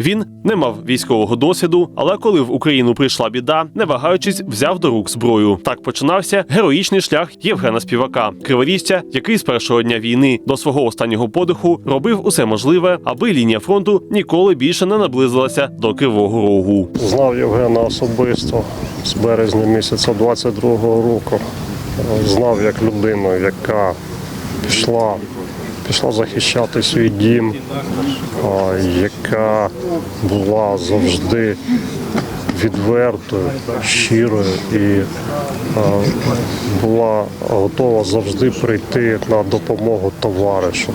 Він не мав військового досвіду, але коли в Україну прийшла біда, не вагаючись, взяв до рук зброю. Так починався героїчний шлях Євгена Співака, криворіжця, який з першого дня війни до свого останнього подиху робив усе можливе, аби лінія фронту ніколи більше не наблизилася до Кривого Рогу. Знав Євгена особисто з березня місяця 22-го року. Знав як людину, яка пішла, пішла захищати свій дім, яка була завжди відвертою, щирою і була готова завжди прийти на допомогу товаришу.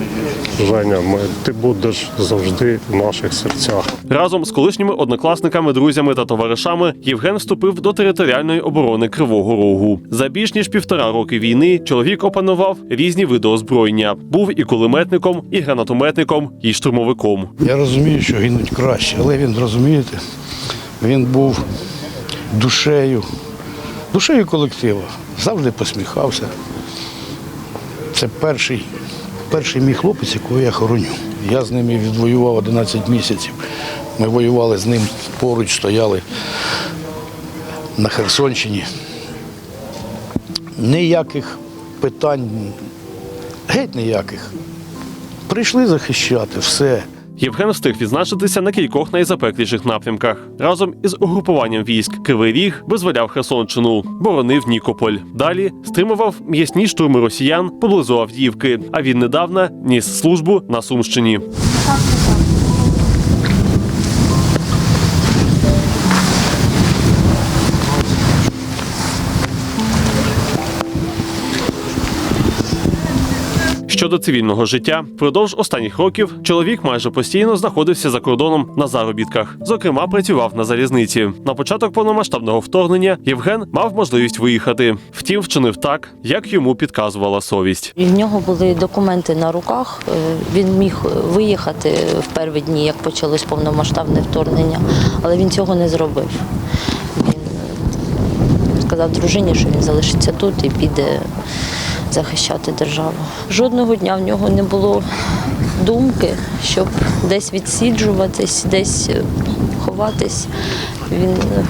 Женя, ми, ти будеш завжди в наших серцях. Разом з колишніми однокласниками, друзями та товаришами Євген вступив до територіальної оборони Кривого Рогу. За більш ніж півтора роки війни чоловік опанував різні види озброєння. Був і кулеметником, і гранатометником, і штурмовиком. Я розумію, що гинуть краще, але він, розумієте, він був душею, душею колективу, завжди посміхався. Це перший, перший мій хлопець, якого я хороню. Я з ним відвоював 11 місяців. Ми воювали з ним поруч, стояли на Херсонщині. Ніяких питань, геть ніяких. Прийшли захищати все. Євген встиг відзначитися на кількох найзапекліших напрямках. Разом із угрупуванням військ Кривий Ріг визволяв Херсонщину, боронив Нікополь. Далі стримував м'ясні штурми росіян поблизу Авдіївки. А він недавно ніс службу на Сумщині. Щодо цивільного життя, впродовж останніх років чоловік майже постійно знаходився за кордоном на заробітках. Зокрема, працював на залізниці. На початок повномасштабного вторгнення Євген мав можливість виїхати. Втім, вчинив так, як йому підказувала совість. В нього були документи на руках. Е, Він міг виїхати в перші дні, як почалось повномасштабне вторгнення, але він цього не зробив. Він сказав дружині, що він залишиться тут і піде захищати державу. Жодного дня в нього не було думки, щоб десь відсіджуватись, десь е, ховатись. Він е,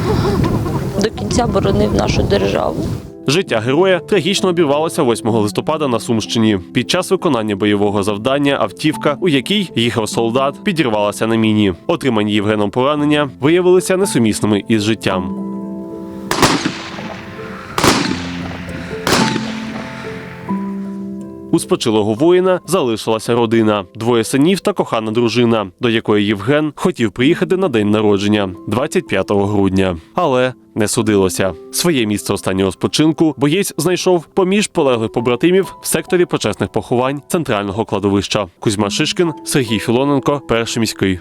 до кінця боронив нашу державу. Життя героя трагічно обірвалося 8 листопада на Сумщині. Під час виконання бойового завдання автівка, у якій їхав солдат, підірвалася на міні. Отримані Євгеном поранення виявилися несумісними із життям. У спочилого воїна залишилася родина, двоє синів та кохана дружина, до якої Євген хотів приїхати на день народження 25 грудня. Але не судилося. Своє місце останнього спочинку боєць знайшов поміж полеглих побратимів в секторі почесних поховань центрального кладовища. Кузьма Шишкін, Сергій Філоненко, перший міський.